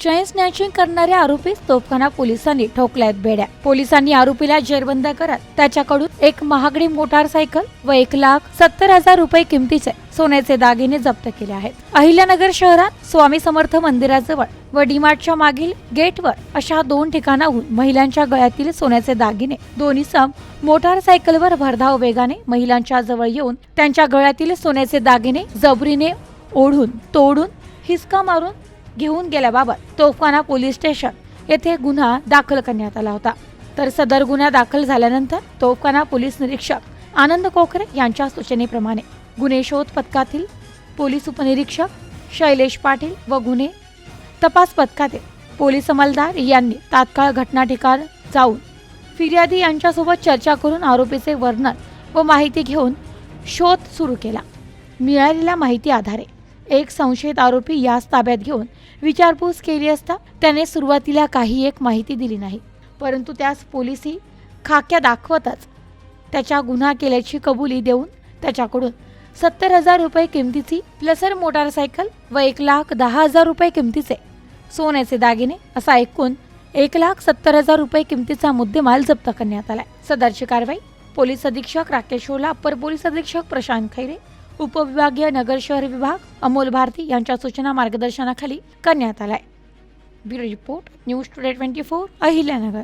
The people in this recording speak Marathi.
चैन स्नॅचिंग करणाऱ्या आरोपीस तोफखाना पोलिसांनी ठोकल्यात बेड्या. पोलिसांनी आरोपीला जेरबंद करत त्याच्याकडून एक महागडी मोटारसायकल व एक लाख सत्तर हजार रुपये किमतीचे सोन्याचे दागिने जप्त केले आहेत. अहिल्यानगर शहरात स्वामी समर्थ मंदिराजवळ व डीमार्टच्या मागील गेटवर अशा दोन ठिकाणाहून महिलांच्या गळ्यातील सोन्याचे दागिने दोन्ही सम मोटारसायकलवर भरधाव वेगाने महिलांच्या जवळ येऊन त्यांच्या गळ्यातील सोन्याचे दागिने जबरीने ओढून तोडून हिसका मारून घेऊन गेल्याबाबत तोफखाना पोलीस स्टेशन येथे गुन्हा दाखल करण्यात आला होता. तर सदर गुन्हा दाखल झाल्यानंतर तोफखाना पोलीस निरीक्षक आनंद कोखरे यांच्या सूचनेप्रमाणे गुन्हे शोध पथकातील पोलीस उपनिरीक्षक शैलेश पाटील व गुन्हे तपास पथकातील पोलीस अंमलदार यांनी तात्काळ घटना ठिकाण जाऊन फिर्यादी यांच्यासोबत चर्चा करून आरोपीचे वर्णन व माहिती घेऊन शोध सुरू केला. मिळालेल्या माहिती आधारे एक संशयित आरोपी यास ताब्यात घेऊन विचारपूस केली असता त्याने सुरुवातीला काही एक माहिती दिली नाही. परंतु त्यास पोलिसी खाक्या दाखवतच त्याच्या गुन्हा केल्याची कबुली देऊन त्याच्याकडून सत्तर हजार रुपये किमतीची प्लसर मोटारसायकल व एक लाख दहा हजार रुपये किमतीचे सोन्याचे दागिने असा एकूण एक लाख सत्तर हजार रुपये किमतीचा मुद्देमाल जप्त करण्यात आलाय. सदरची कारवाई पोलीस अधीक्षक राकेश ओला अप्पर पोलीस अधीक्षक प्रशांत खैरे उपविभागीय नगर शहर विभाग अमोल भारती यांच्या सूचना मार्गदर्शनाखाली करण्यात आलाय. Bureau report News Today twenty four Ahilyanagar.